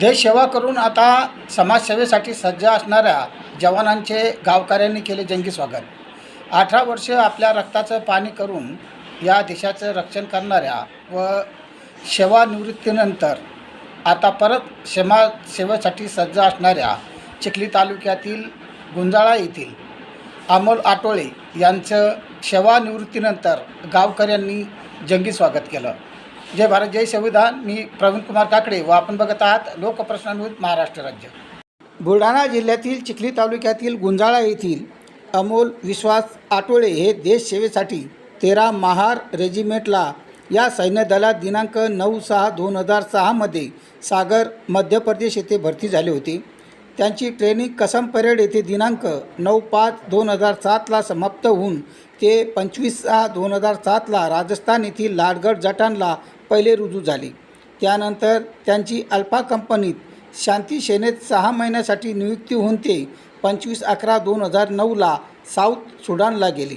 देश सेवा करून आता समाजसेवेसाठी सज्ज असणाऱ्या जवानांचे गावकऱ्यांनी केले जंगी स्वागत. अठरा वर्ष आपल्या रक्ताचं पाणी करून या देशाचं रक्षण करणाऱ्या व सेवानिवृत्तीनंतर आता परत समाजसेवेसाठी सज्ज असणाऱ्या चिखली तालुक्यातील गुंजाळा येथील अमोल आटोळे यांचं सेवानिवृत्तीनंतर गावकऱ्यांनी जंगी स्वागत केलं. जय भारत जय संविधान. मी प्रवीण कुमार काकडे. व आपण बघत आहात लोकप्रश्नांवित महाराष्ट्र राज्य. बुलढाणा जिल्ह्यातील चिखली तालुक्यातील गुंजाळा येथील अमोल विश्वास आटोळे हे देशसेवेसाठी तेरा महार रेजिमेंटला या सैन्य दलात दिनांक नऊ सहा दोन हजार सहामध्ये सागर मध्य प्रदेश येथे भरती झाले होते. त्यांची ट्रेनिंग कसम परेड येथे दिनांक नऊ पाच दोन हजार सातला समाप्त होऊन ते पंचवीस सहा दोन हजार सातला राजस्थान येथील लाडगड जटानला पहिले रुजू झाले. त्यानंतर त्यांची अल्फा कंपनीत शांती सेनेत सहा महिन्यासाठी नियुक्ती होऊन ते पंचवीस अकरा दोन हजार नऊला साऊथ सुडानला गेले.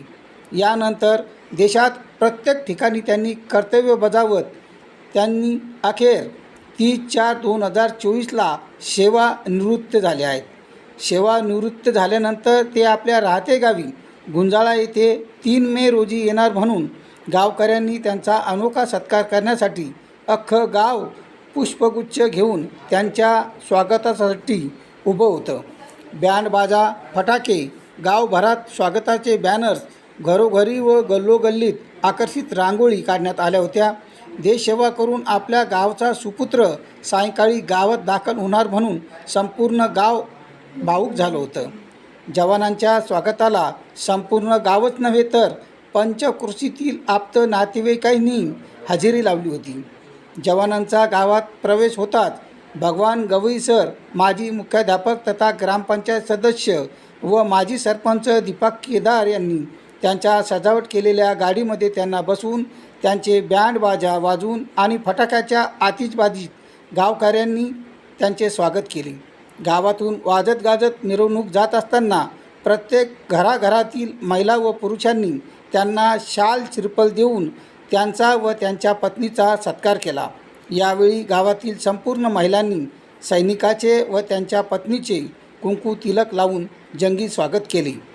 यानंतर देशात प्रत्येक ठिकाणी त्यांनी कर्तव्य बजावत त्यांनी अखेर तीस चार दोन हजार चोवीसला सेवानिवृत्त झाले आहेत. सेवानिवृत्त झाल्यानंतर ते आपल्या राहते गावी गुंजाळा येथे तीन मे रोजी येणार म्हणून गावकऱ्यांनी त्यांचा अनोखा सत्कार करण्यासाठी अख्खं गाव पुष्पगुच्छ घेऊन त्यांच्या स्वागतासाठी उभं होतं. बँड बाजा फटाके गावभरात स्वागताचे बॅनर्स घरोघरी व गल्लोगल्लीत आकर्षित रांगोळी काढण्यात आल्या होत्या. देशसेवा करून आपल्या गावचा सुपुत्र सायंकाळी गावात दाखल होणार म्हणून संपूर्ण गाव भाऊक झालं होतं. जवानांच्या स्वागताला संपूर्ण गावच नव्हे तर पंचकृषीतील आप्त नातेवाईकांनी हजेरी लावली होती. जवानांचा गावात प्रवेश होताच भगवान गवई सर माजी मुख्याध्यापक तथा ग्रामपंचायत सदस्य व माजी सरपंच दीपक केदार यांनी त्यांच्या सजावट केलेल्या गाडीमध्ये त्यांना बसवून त्यांचे बँड बाजा वाजवून आणि फटाक्याच्या आतिषबाजीत गावकऱ्यांनी त्यांचे स्वागत केले. गावातून वाजत गाजत मिरवणूक जात असताना प्रत्येक घराघरातील महिला व पुरुषांनी त्यांना शाल चिरपल देऊन त्यांचा व त्यांच्या पत्नीचा सत्कार केला. यावेळी गावातील संपूर्ण महिलांनी सैनिकाचे व त्यांच्या पत्नीचे कुंकू तिलक लावून जंगी स्वागत केले.